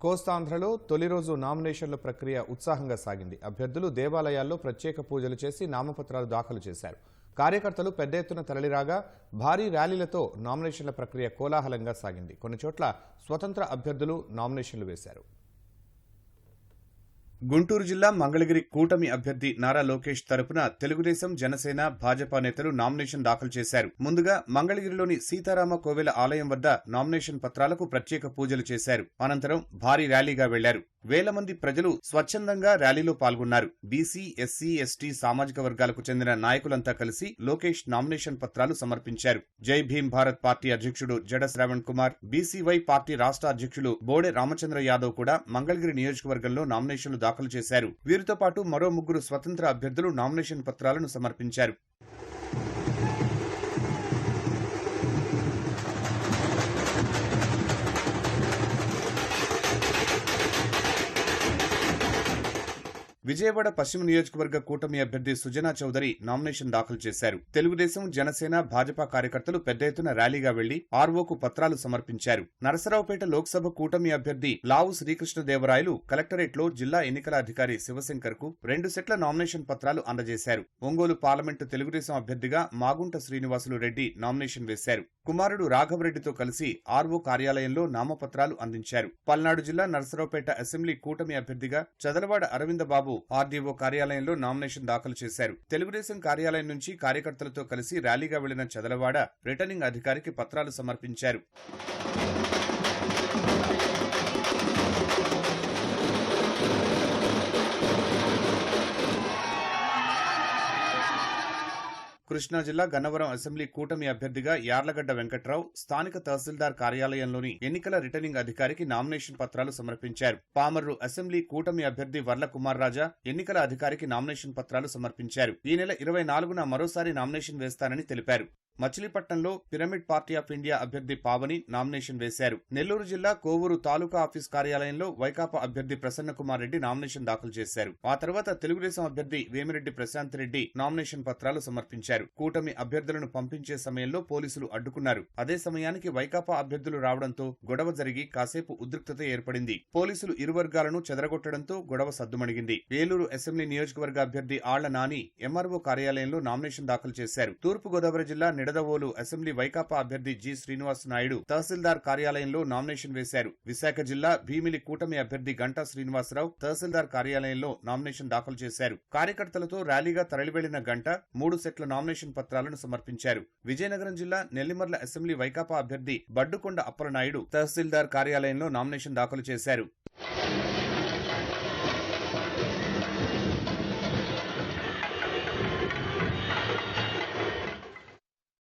కోస్తాంధ్రలో తొలి రోజు నామినేషన్ల ప్రక్రియ ఉత్సాహంగా సాగింది. అభ్యర్థులు దేవాలయాల్లో ప్రత్యేక పూజలు చేసి నామపత్రాలు దాఖలు చేశారు. కార్యకర్తలు పెద్ద ఎత్తున తరలిరాగా భారీ ర్యాలీలతో నామినేషన్ల ప్రక్రియ కోలాహలంగా సాగింది. కొన్ని చోట్ల స్వతంత్ర అభ్యర్థులు నామినేషన్లు వేశారు. గుంటూరు జిల్లా మంగళగిరి కూటమి అభ్యర్థి నారా లోకేష్ తరపున తెలుగుదేశం జనసేన భాజపా నేతలు నామినేషన్ దాఖలు చేశారు. ముందుగా మంగళగిరిలోని సీతారామ కోవెల ఆలయం వద్ద నామినేషన్ పత్రాలకు ప్రత్యేక పూజలు చేశారు. అనంతరం భారీ ర్యాలీగా వెళ్ళారు. వేల మంది ప్రజలు స్వచ్ఛందంగా ర్యాలీలో పాల్గొన్నారు. బీసీ ఎస్సీ ఎస్టీ సామాజిక వర్గాలకు చెందిన నాయకులంతా కలిసి లోకేష్ నామినేషన్ పత్రాలు సమర్పించారు. జై భీమ్ భారత్ పార్టీ అధ్యక్షుడు జడ శ్రావణ్ కుమార్ బీసీవై పార్టీ రాష్ట్ర అధ్యక్షులు బోడె రామచంద్ర యాదవ్ కూడా మంగళగిరి నియోజకవర్గంలో నామినేషన్లు దాఖలు చేశారు. వీరితో పాటు మరో ముగ్గురు స్వతంత్ర అభ్యర్థులు నామినేషన్ పత్రాలను సమర్పించారు. విజయవాడ పశ్చిమ నియోజకవర్గ కూటమి అభ్యర్థి సుజనా చౌదరి నామినేషన్ దాఖలు చేశారు. తెలుగుదేశం జనసేన భాజపా కార్యకర్తలు పెద్ద ఎత్తున ర్యాలీగా వెళ్ళి ఆర్వోకు పత్రాలు సమర్పించారు. నరసరావుపేట లోక్సభ కూటమి అభ్యర్థి లావు శ్రీకృష్ణదేవరాయలు కలెక్టరేట్లో జిల్లా ఎన్నికల అధికారి శివశంకర్కు రెండు సెట్ల నామినేషన్ పత్రాలు అందజేశారు. ఒంగోలు పార్లమెంటు తెలుగుదేశం అభ్యర్థిగా మాగుంట శ్రీనివాసులు రెడ్డి నామినేషన్ వేశారు. కుమారుడు రాఘవరెడ్డితో కలిసి ఆర్వో కార్యాలయంలో నామపత్రాలు అందించారు. పల్నాడు జిల్లా నరసరావుపేట అసెంబ్లీ కూటమి అభ్యర్థిగా చదలవాడ అరవింద బాబు ఆర్డీఓ కార్యాలయంలో నామినేషన్ దాఖలు చేశారు. తెలుగుదేశం కార్యాలయం నుంచి కార్యకర్తలతో కలిసి ర్యాలీగా వెళ్ళిన చదలవాడ రిటర్నింగ్ అధికారికి పత్రాలు సమర్పించారు. కృష్ణా జిల్లా గన్నవరం అసెంబ్లీ కూటమి అభ్యర్థిగా యార్లగడ్డ వెంకట్రావు స్థానిక తహసీల్దార్ కార్యాలయంలోని ఎన్నికల రిటర్నింగ్ అధికారికి నామినేషన్ పత్రాలు సమర్పించారు. పామర్రు అసెంబ్లీ కూటమి అభ్యర్థి వర్ల కుమార్ రాజా ఎన్నికల అధికారికి నామినేషన్ పత్రాలు సమర్పించారు. ఈ నెల ఇరవై నాలుగున మరోసారి నామినేషన్ వేస్తానని తెలిపారు. మచిలీపట్నంలో పిరమిడ్ పార్టీ ఆఫ్ ఇండియా అభ్యర్థి పావని నామినేషన్ వేశారు. నెల్లూరు జిల్లా కోవూరు తాలూకా ఆఫీస్ కార్యాలయంలో వైకాపా అభ్యర్థి ప్రసన్న కుమార్ రెడ్డి నామినేషన్ దాఖలు చేశారు. ఆ తర్వాత తెలుగుదేశం అభ్యర్థి వేమిరెడ్డి ప్రశాంత్ రెడ్డి నామినేషన్ పత్రాలు సమర్పించారు. కూటమి అభ్యర్థులను పంపించే సమయంలో పోలీసులు అడ్డుకున్నారు. అదే సమయానికి వైకాపా అభ్యర్థులు రావడంతో గొడవ జరిగి కాసేపు ఉద్రిక్తత ఏర్పడింది. పోలీసులు ఇరు వర్గాలను చెదరగొట్టడంతో గొడవ సద్దుమణిగింది. ఏలూరు అసెంబ్లీ నియోజకవర్గ అభ్యర్థి ఆళ్ళ నాని ఎంఆర్ఓ కార్యాలయంలో నామినేషన్ దాఖలు చేశారు. తూర్పు గోదావరి జిల్లా నిడదవోలు అసెంబ్లీ వైకాపా అభ్యర్థి జి శ్రీనివాస్ నాయుడు తహసీల్దార్ కార్యాలయంలో నామినేషన్ వేశారు. విశాఖ జిల్లా భీమిలి కూటమి అభ్యర్థి గంటా శ్రీనివాసరావు తహసీల్దార్ కార్యాలయంలో నామినేషన్ దాఖలు చేశారు. కార్యకర్తలతో ర్యాలీగా తరలివెళ్ళిన గంట మూడు సెట్ల నామినేషన్ పత్రాలను సమర్పించారు. విజయనగరం జిల్లా నెల్లిమర్ల అసెంబ్లీ వైకాపా అభ్యర్థి బడ్డుకొండ అప్పలనాయుడు తహసీల్దార్ కార్యాలయంలో నామినేషన్ దాఖలు చేశారు.